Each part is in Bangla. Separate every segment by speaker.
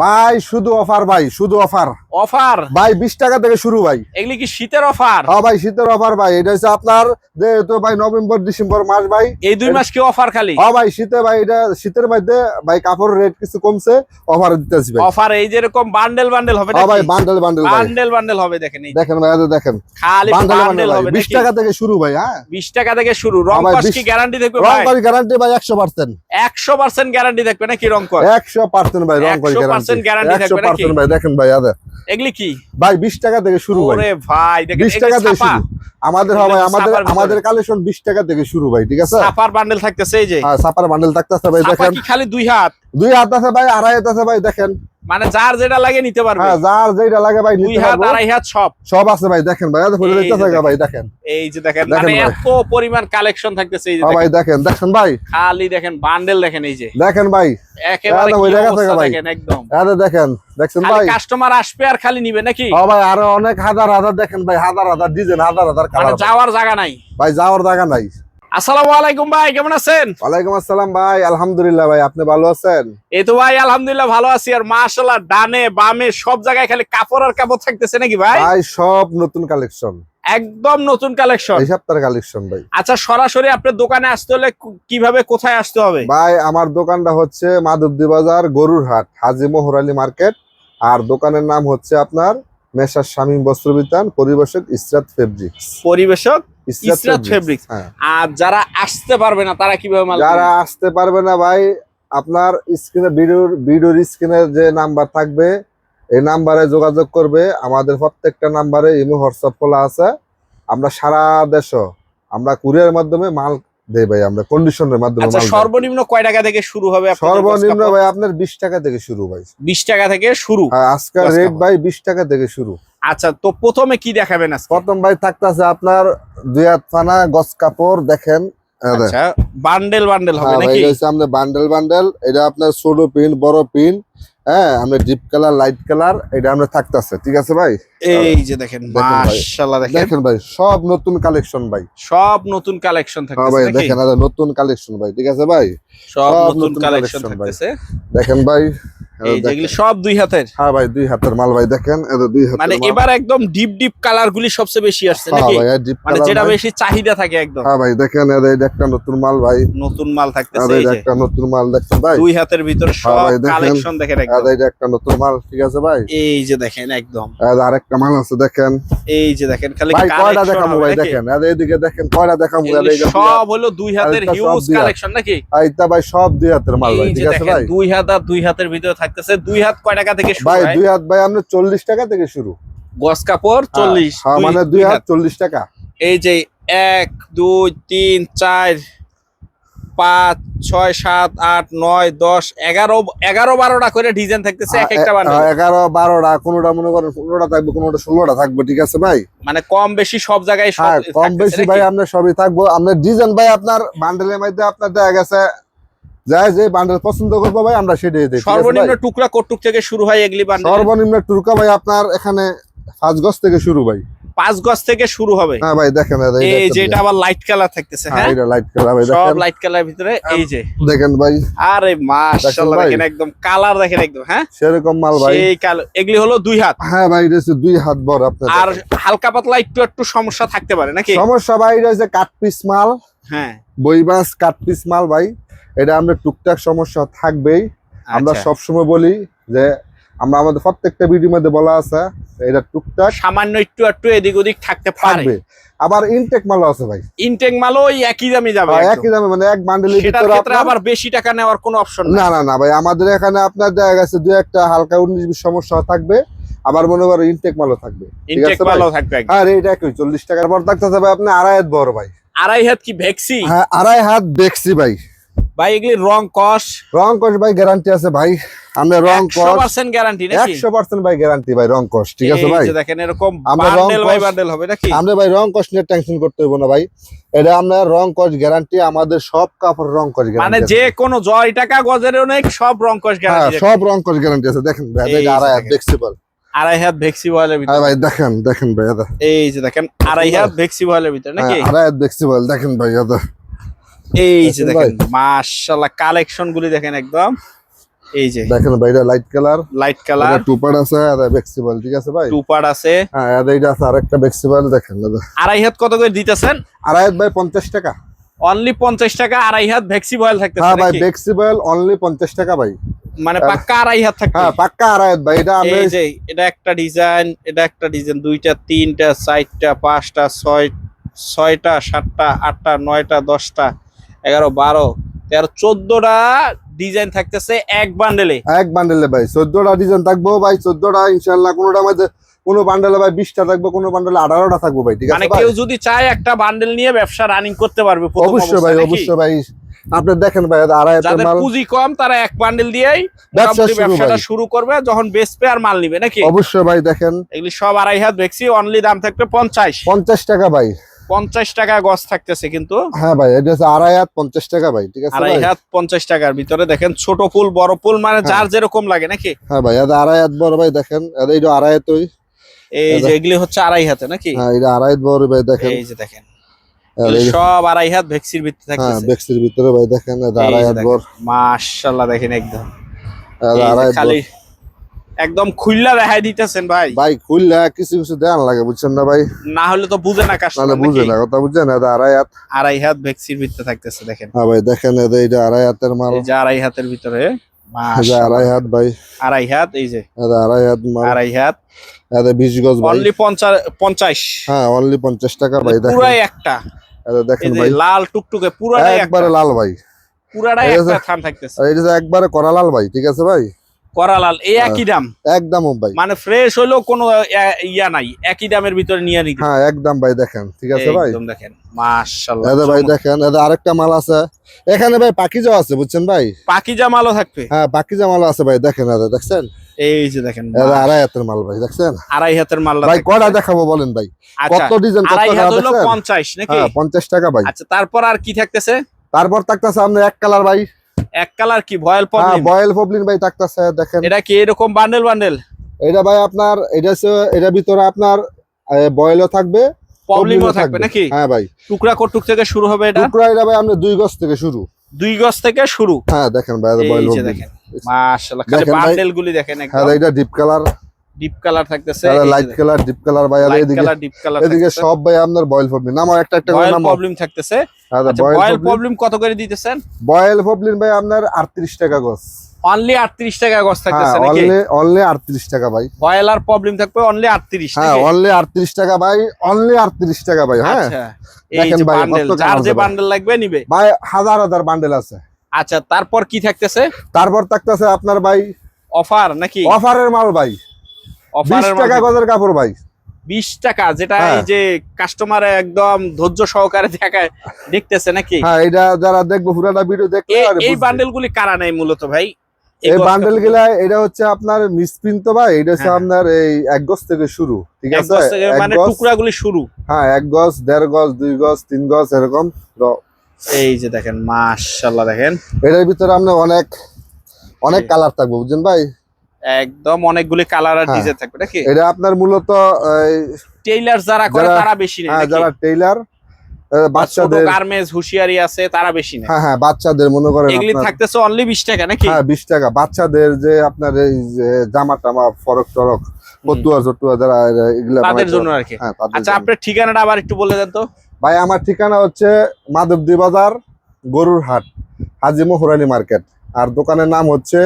Speaker 1: ভাই শুধু অফার ভাই শুধু অফার অফার ভাই বিশ টাকা থেকে শুরু ভাই
Speaker 2: এগুলি কি শীতের অফার
Speaker 1: হ্যাঁ ভাই শীতের অফার ভাই এটা হচ্ছে আপনার যেহেতু ভাই নভেম্বর ডিসেম্বর মাস ভাই
Speaker 2: এই দুই মাস কি অফার খালি
Speaker 1: হ্যাঁ ভাই শীতে ভাই এটা শীতের মধ্যে ভাই কাপড়ের রেট কিছু কমছে অফার দিতে
Speaker 2: ভাই অফার এই যে এরকম বান্ডেল বান্ডেল হবে
Speaker 1: হ্যাঁ, ভাই বান্ডেল বান্ডেল
Speaker 2: বান্ডেল বান্ডেল হবে দেখেন এই
Speaker 1: দেখেন ভাই এটা দেখেন
Speaker 2: খালি বান্ডেল হবে
Speaker 1: 20 টাকা থেকে শুরু ভাই হ্যাঁ
Speaker 2: 20 টাকা থেকে শুরু হ্যাঁ, রং পাস কি গ্যারান্টি থাকবে ভাই
Speaker 1: রং পাস গ্যারান্টি ভাই 100%
Speaker 2: 100% গ্যারান্টি থাকবে নাকি রং
Speaker 1: কর 100% ভাই রং কর গ্যারান্টি 100% গ্যারান্টি থাকবে নাকি 100% ভাই দেখেন ভাই আদা এগুলি কি ভাই বিশ টাকা থেকে শুরু ভাই
Speaker 2: ওরে ভাই দেখেন টাকা থেকে শুরু
Speaker 1: আমাদের ভাই আমাদের আমাদের কালেকশন বিশ টাকা থেকে শুরু ভাই ঠিক আছে
Speaker 2: সাপার বান্ডেল থাকতেছে এই যে
Speaker 1: হ্যাঁ সাপার বান্ডেল থাকতেছে ভাই দেখেন
Speaker 2: খালি দুই হাত
Speaker 1: দুই হাত আছে ভাই আড়াই হাত আছে ভাই দেখেন
Speaker 2: মানে যার যেটা লাগে নিতে পারবে
Speaker 1: হ্যাঁ, যার যেটা লাগে ভাই হাত সব সব আছে ভাই দেখেন ভাই এত ফুলের ভাই দেখেন
Speaker 2: এই যে দেখেন মানে এত পরিমাণ কালেকশন থাকতেছে এই
Speaker 1: যে হ্যাঁ ভাই দেখেন দেখেন ভাই
Speaker 2: খালি দেখেন বান্ডেল দেখেন এই যে দেখেন ভাই একেবারে হ্যাঁ, ওই জায়গা থেকে ভাই একদম
Speaker 1: আরে দেখেন দেখছেন ভাই
Speaker 2: কাস্টমার আসবে আর খালি নিবে নাকি
Speaker 1: হ্যাঁ ভাই আরো অনেক হাজার হাজার দেখেন ভাই হাজার হাজার ডিজাইন হাজার হাজার কালার
Speaker 2: মানে যাওয়ার জায়গা নাই
Speaker 1: ভাই যাওয়ার জায়গা নাই
Speaker 2: আসসালামু আলাইকুম ভাই কেমন আছেন
Speaker 1: ওয়ালাইকুম আসসালাম ভাই আলহামদুলিল্লাহ ভাই আপনি ভালো আছেন
Speaker 2: এই তো ভাই আলহামদুলিল্লাহ ভালো আছি আর মাশাআল্লাহ ডানে বামে সব জায়গায় খালি কাপড় আর কাপড় থাকতেছে নাকি ভাই
Speaker 1: ভাই সব নতুন কালেকশন
Speaker 2: একদম নতুন কালেকশন
Speaker 1: এই সপ্তাহের কালেকশন ভাই
Speaker 2: আচ্ছা সরাসরি আপনার দোকানে আসতে হলে কিভাবে কোথায় আসতে হবে
Speaker 1: ভাই আমার দোকানটা হচ্ছে মাধবদী বাজার গরুরহাট হাজি মোহর আলী মার্কেট আর দোকানের নাম হচ্ছে আপনার মেশার স্বামী বস্ত্র বিতান পরিবেশক ইসরাত ফেব্রিক্স
Speaker 2: পরিবেশক Ah. যোগাযোগ
Speaker 1: করবে আমাদের প্রত্যেকটা নাম্বারে ইমো হোয়াটসঅ্যাপ খোলা আছে আমরা সারা দেশ আমরা কুরিয়ার মাধ্যমে মাল দেই ভাই আমরা কন্ডিশনের মাধ্যমে আচ্ছা,
Speaker 2: সর্বনিম্ন কয় টাকা থেকে শুরু হবে
Speaker 1: সর্বনিম্ন ভাই আপনার বিশ টাকা থেকে শুরু ভাই
Speaker 2: বিশ টাকা থেকে শুরু
Speaker 1: হ্যাঁ, আজকাল রেট ভাই বিশ টাকা থেকে শুরু
Speaker 2: আচ্ছা তো প্রথমে কি দেখাবেন
Speaker 1: প্রথম ভাই থাকতেছে আপনার দুই হাত ফানা গছ কাপড় দেখেন
Speaker 2: আচ্ছা, বান্ডেল বান্ডেল হ্যাঁ
Speaker 1: বান্ডেল বান্ডেল এটা আপনার পিন বড় পিন হ্যাঁ আমরা ডিপ কালার লাইট কালার আমরা থাকতেছে ঠিক আছে ভাই এই যে কালেকশন ভাই সব নতুন
Speaker 2: কালেকশন হ্যাঁ
Speaker 1: নতুন কালেকশন ভাই ঠিক আছে ভাই সব নতুন দেখেন ভাই
Speaker 2: সব দুই হ্যাঁ
Speaker 1: ভাই দুই হাতের মাল ভাই দেখেন
Speaker 2: মানে এবার একদম কালার গুলি সবচেয়ে বেশি আসছে হ্যাঁ মানে হ্যাঁ
Speaker 1: দেখেন হ্যাঁ একদম ঠিক আছে ভাই আরেকটা মাল আছে দেখেন
Speaker 2: এই যে দেখেন খালি দেখেন দেখেন সব দুই
Speaker 1: ভাই সব দুই হাতের মাল ভাই ঠিক আছে ভাই
Speaker 2: দুই হাত আর দুই হাতের ভিতরে থাকে থাকতেছে দুই হাত কয় টাকা থেকে শুরু
Speaker 1: ভাই দুই হাত ভাই আমরা চল্লিশ টাকা থেকে শুরু
Speaker 2: গস কাপড় হ্যাঁ, চল্লিশ
Speaker 1: হ্যাঁ, মানে দুই হাত চল্লিশ টাকা
Speaker 2: এই যে এক দুই তিন চার পাঁচ ছয় সাত আট নয় দশ এগারো এগারো বারোটা করে ডিজাইন থাকতেছে এক হ্যাঁ, একটা বান্ডেল
Speaker 1: এগারো বারোটা কোনটা মনে করেন টা থাকবে কোনোটা টা থাকবে ঠিক আছে ভাই
Speaker 2: মানে কম বেশি সব জায়গায়
Speaker 1: কম বেশি ভাই আপনার সবই থাকবো আপনার ডিজাইন ভাই আপনার বান্ডেলের মধ্যে আপনার দেখা গেছে যাই যে বান্ডেল পছন্দ করবো ভাই আমরা সেটাই
Speaker 2: দেখি সর্বনিম্ন টুকরা কটুক থেকে শুরু হয় এগুলি বান্ডেল
Speaker 1: সর্বনিম্ন টুকরা ভাই আপনার এখানে ফাঁস থেকে শুরু ভাই
Speaker 2: পাঁচ গজ থেকে শুরু হবে হ্যাঁ ভাই দেখেন এই যে এটা আবার লাইট কালার থাকতেছে দেখেন ভাই আরে একদম কালার দেখেন একদম হ্যাঁ
Speaker 1: সেরকম মাল ভাই
Speaker 2: এই এগুলি হলো দুই হাত
Speaker 1: হ্যাঁ ভাই দুই হাত বড়
Speaker 2: আর হালকা পাতলা একটু একটু সমস্যা থাকতে পারে নাকি
Speaker 1: সমস্যা ভাই যে হচ্ছে মাল হ্যাঁ বই মাছ কাট পিস মাল ভাই এটা আমরা টুকটাক সমস্যা থাকবেই আমরা আচ্ছা। সবসময় বলি যে আমরা আমাদের প্রত্যেকটা ভিডিও মধ্যে বলা আছে এটা টুকটাক
Speaker 2: সামান্য একটু একটু এদিক ওদিক থাকতে পারবে
Speaker 1: আবার ইনটেক মালও আছে ভাই
Speaker 2: ইনটেক মালও ওই একই দামে যাবে
Speaker 1: হ্যাঁ, একই দামে মানে এক বান্ডেলের
Speaker 2: ভিতরে আপনার আবার বেশি টাকা নেওয়ার কোনো অপশন
Speaker 1: না না না ভাই আমাদের এখানে আপনার দেখা গেছে দুই একটা হালকা উনিশ বিশ সমস্যা থাকবে আবার মনে করো ইনটেক মালও থাকবে
Speaker 2: ইনটেক মালও থাকবে
Speaker 1: আর এটা হ্যাঁ, একই চল্লিশ টাকার পর থাকতে হবে আপনি আড়াই হাত বড় ভাই
Speaker 2: আড়াই হাত কি ভেক্সি
Speaker 1: হ্যাঁ আড়াই হাত ভেক্সি ভাই
Speaker 2: ভাই এগুলি রং কস
Speaker 1: রং কস ভাই গ্যারান্টি আছে ভাই আমরা রং কস
Speaker 2: 100% গ্যারান্টি নাকি
Speaker 1: 100% ভাই গ্যারান্টি ভাই রং কস ঠিক আছে ভাই
Speaker 2: দেখেন এরকম বান্ডেল ভাই বান্ডেল হবে নাকি
Speaker 1: আমরা ভাই রং কস নিয়ে টেনশন করতে হবে না ভাই এটা আমরা রং কস গ্যারান্টি আমাদের সব কাপড় রং কস গ্যারান্টি
Speaker 2: মানে যে কোন জয় টাকা গজের অনেক সব রং কস গ্যারান্টি
Speaker 1: সব রং কস গ্যারান্টি আছে দেখেন ভাই আড়াই হাত ফ্লেক্সিবল
Speaker 2: আড়াই হাত এর হ্যাঁ
Speaker 1: ভিতরে ভাই দেখেন দেখেন ভাই
Speaker 2: এই যে দেখেন আড়াই হাত এর ভিতরে হ্যাঁ, নাকি
Speaker 1: আড়াই হাত ফ্লেক্সিবল দেখেন ভাই দাদা
Speaker 2: এই যে দেখেন মাশাআল্লাহ কালেকশন গুলি দেখেন একদম এই যে
Speaker 1: দেখেন ভাই লাইট কালার লাইট কালার এটা আছে আর ফ্লেক্সিবল ঠিক আছে ভাই টু আছে হ্যাঁ আর এইটা আছে আরেকটা ফ্লেক্সিবল দেখেন দাদা
Speaker 2: আড়াই হাত কত করে দিতেছেন
Speaker 1: আড়াই হাত ভাই 50 টাকা
Speaker 2: অনলি 50 টাকা আড়াই হাত ফ্লেক্সিবল থাকতেছে হ্যাঁ ভাই
Speaker 1: ফ্লেক্সিবল অনলি 50 টাকা ভাই
Speaker 2: মানে পাক্কা আড়াই হাত থাকবে
Speaker 1: হ্যাঁ পাক্কা আড়াই হাত ভাই এটা এই যে
Speaker 2: এটা একটা ডিজাইন এটা একটা ডিজাইন দুইটা তিনটা চারটা পাঁচটা ছয় ছয়টা সাতটা আটটা নয়টা দশটা এগারো বারো তেরো চোদ্দটা ডিজাইন থাকতেছে এক বান্ডেলে
Speaker 1: এক বান্ডেলে ভাই চোদ্দটা ডিজাইন থাকবো ভাই চোদ্দটা ইনশাল্লাহ কোনোটা মধ্যে কোনো বান্ডেলে ভাই বিশটা থাকবে কোনো বান্ডেলে আঠারোটা থাকবো ভাই ঠিক আছে মানে
Speaker 2: কেউ যদি চায় একটা বান্ডেল নিয়ে ব্যবসা রানিং করতে পারবে
Speaker 1: অবশ্যই ভাই অবশ্যই ভাই আপনি দেখেন ভাই আড়াই
Speaker 2: মাল পুঁজি কম তারা এক বান্ডেল দিয়েই ব্যবসাটা শুরু করবে যখন বেচবে আর মাল নিবে নাকি
Speaker 1: অবশ্যই ভাই দেখেন
Speaker 2: এগুলি সব আড়াই হাত দেখছি অনলি দাম থাকবে পঞ্চাশ
Speaker 1: পঞ্চাশ টাকা ভাই
Speaker 2: পঞ্চাশ টাকা গজ থাকতেছে কিন্তু
Speaker 1: হ্যাঁ ভাই এটা হচ্ছে আড়াই হাত পঞ্চাশ টাকা ভাই ঠিক আছে আড়াই হাত
Speaker 2: পঞ্চাশ টাকার ভিতরে দেখেন ছোট ফুল বড় ফুল মানে হ্যাঁ। যার যেরকম লাগে নাকি
Speaker 1: হ্যাঁ ভাই এটা আড়াই হাত বড় ভাই দেখেন এইটা আড়াই হাত ওই
Speaker 2: এই যে এগুলি হচ্ছে আড়াই হাতে নাকি
Speaker 1: হ্যাঁ এটা আড়াই হাত বড় ভাই দেখেন
Speaker 2: এই যে দেখেন সব আড়াই হাত ভেক্সির ভিতরে থাকে হ্যাঁ
Speaker 1: ভেক্সির ভিতরে ভাই দেখেন আড়াই হাত বড়
Speaker 2: মাশাআল্লাহ দেখেন একদম আড়াই হাত খালি একদম খুললা রেহাই দিতেছেন ভাই
Speaker 1: ভাই খুললা কিছু কিছু দেন লাগে বুঝছেন না ভাই
Speaker 2: না হলে তো বুঝে না কাজ
Speaker 1: না বুঝে না কথা বুঝে না আড়াই হাত
Speaker 2: আড়াই হাত ভ্যাকসির ভিতরে থাকতেছে দেখেন
Speaker 1: হ্যাঁ ভাই দেখেন এটা আড়াই হাতের মাল
Speaker 2: এই যে আড়াই হাতের ভিতরে
Speaker 1: আড়াই হাত ভাই
Speaker 2: আড়াই হাত এই যে
Speaker 1: আড়াই হাত মাল আড়াই হাত এটা 20 গজ
Speaker 2: ভাই অনলি 50 50
Speaker 1: হ্যাঁ অনলি 50 টাকা মানে ভাই
Speaker 2: দেখেন পুরাই একটা
Speaker 1: এটা দেখেন ভাই
Speaker 2: লাল টুকটুকে পুরাটাই
Speaker 1: একবারে লাল ভাই
Speaker 2: পুরাটাই একটা থান থাকতেছে
Speaker 1: এটা একবারে করা লাল ভাই ঠিক আছে ভাই
Speaker 2: করালাল এই হ্যাঁ। একই দাম একদম ভাই মানে ফ্রেশ হলো কোনো ইয়া নাই একই দামের ভিতরে নিয়ে নিতে
Speaker 1: হ্যাঁ একদম ভাই দেখেন ঠিক আছে ভাই
Speaker 2: একদম দেখেন মাশাআল্লাহ
Speaker 1: দাদা ভাই দেখেন দাদা আরেকটা মাল আছে এখানে ভাই পাকিজা আছে বুঝছেন ভাই
Speaker 2: পাকিজা মালও থাকবে
Speaker 1: হ্যাঁ পাকিজা মালও আছে ভাই দেখেন দাদা দেখছেন এই যে দেখেন দাদা আড়াই হাতের মাল ভাই দেখছেন আড়াই হাতের মাল ভাই কয়টা দেখাবো বলেন ভাই
Speaker 2: আচ্ছা, কত ডিজাইন কত টাকা হলো 50 নাকি হ্যাঁ
Speaker 1: 50 টাকা ভাই
Speaker 2: আচ্ছা তারপর আর কি থাকতেছে
Speaker 1: তারপর থাকতেছে আপনার এক কালার ভাই
Speaker 2: এক কালার কি ভয়েল পবলিন
Speaker 1: হ্যাঁ, ভয়েল পবলিন ভাই থাকতাছে দেখেন
Speaker 2: এটা কি এরকম বান্ডেল বান্ডেল
Speaker 1: এটা ভাই আপনার এটা এটা ভিতরে আপনার বয়েলও থাকবে
Speaker 2: পবলিনও থাকবে নাকি হ্যাঁ ভাই টুকরা কটুক থেকে শুরু হবে এটা
Speaker 1: টুকরা এটা ভাই আমরা দুই গজ থেকে শুরু
Speaker 2: দুই গজ থেকে শুরু
Speaker 1: হ্যাঁ দেখেন ভাই এটা বয়েল দেখেন
Speaker 2: মাশাআল্লাহ খালি বান্ডেল গুলি দেখেন একদম
Speaker 1: হ্যাঁ এটা ডিপ কালার
Speaker 2: ডিপ কালার থাকতেছে
Speaker 1: লাইট কালার ডিপ কালার ভাই আর এদিকে সব ভাই আপনার বয়েল প্রবলেম আমার একটা একটা করে
Speaker 2: প্রবলেম থাকতেছে বয়েল আচ্ছা, প্রবলেম আচ্ছা, কত করে দিতেছেন
Speaker 1: বয়েল প্রবলেম ভাই আপনার 38 টাকা গজ
Speaker 2: অনলি 38 টাকা গজ হ্যাঁ, থাকতেছে নাকি অনলি
Speaker 1: অনলি 38 টাকা ভাই
Speaker 2: বয়েল আর প্রবলেম থাকবে অনলি 38
Speaker 1: টাকা হ্যাঁ অনলি 38 টাকা ভাই অনলি 38 টাকা ভাই হ্যাঁ আচ্ছা,
Speaker 2: দেখেন ভাই কত চার যে বান্ডেল লাগবে নিবে
Speaker 1: ভাই হাজার হাজার বান্ডেল আছে
Speaker 2: আচ্ছা তারপর কি থাকতেছে
Speaker 1: তারপর থাকতেছে আপনার ভাই
Speaker 2: অফার নাকি
Speaker 1: অফারের মাল ভাই অফারের টাকা গজের কাপড় ভাই
Speaker 2: বিশ টাকা যেটা হ্যাঁ। এই যে কাস্টমার একদম ধৈর্য সহকারে দেখায় দেখতেছে নাকি
Speaker 1: হ্যাঁ এটা যারা দেখবো পুরাটা ভিডিও দেখবে
Speaker 2: এই বান্ডেল গুলি কারা নাই মূলত ভাই
Speaker 1: এই বান্ডেল গুলা এটা হচ্ছে আপনার মিসপ্রিন্ট তো ভাই এটা হচ্ছে হ্যাঁ, হ্যাঁ। আপনার এই এক গজ থেকে শুরু ঠিক আছে
Speaker 2: মানে গুলি শুরু
Speaker 1: হ্যাঁ এক গজ দেড় গজ দুই গজ তিন গজ এরকম
Speaker 2: এই যে দেখেন মাশাআল্লাহ দেখেন
Speaker 1: এটার ভিতরে আমরা অনেক অনেক কালার থাকবো বুঝছেন ভাই
Speaker 2: একদম অনেকগুলি কালার আর হ্যাঁ। ডিজাইন থাকবে
Speaker 1: নাকি এটা আপনার মূলত
Speaker 2: টেইলার যারা করে তারা বেশি নেয় হ্যাঁ
Speaker 1: যারা টেইলার
Speaker 2: বাচ্চাদের গার্মেন্টস হুশিয়ারি আছে তারা বেশি নেয়
Speaker 1: হ্যাঁ হ্যাঁ বাচ্চাদের মনে করেন
Speaker 2: এগুলি থাকতেছে অনলি 20 টাকা নাকি
Speaker 1: হ্যাঁ 20 টাকা বাচ্চাদের যে আপনার এই জামা টামা ফরক টরক কতুয়া জটুয়া যারা
Speaker 2: এগুলা তাদের জন্য আর কি হ্যাঁ, আচ্ছা আপনার ঠিকানাটা আবার একটু বলে দেন তো
Speaker 1: ভাই আমার ঠিকানা হচ্ছে মাধবদী বাজার গরুর হাট হাজি মোহরানি মার্কেট আর দোকানের নাম হচ্ছে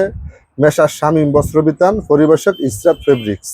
Speaker 1: মেশার শামীম বস্ত্রবিতান পরিবেশক ইসরাত ফেব্রিক্স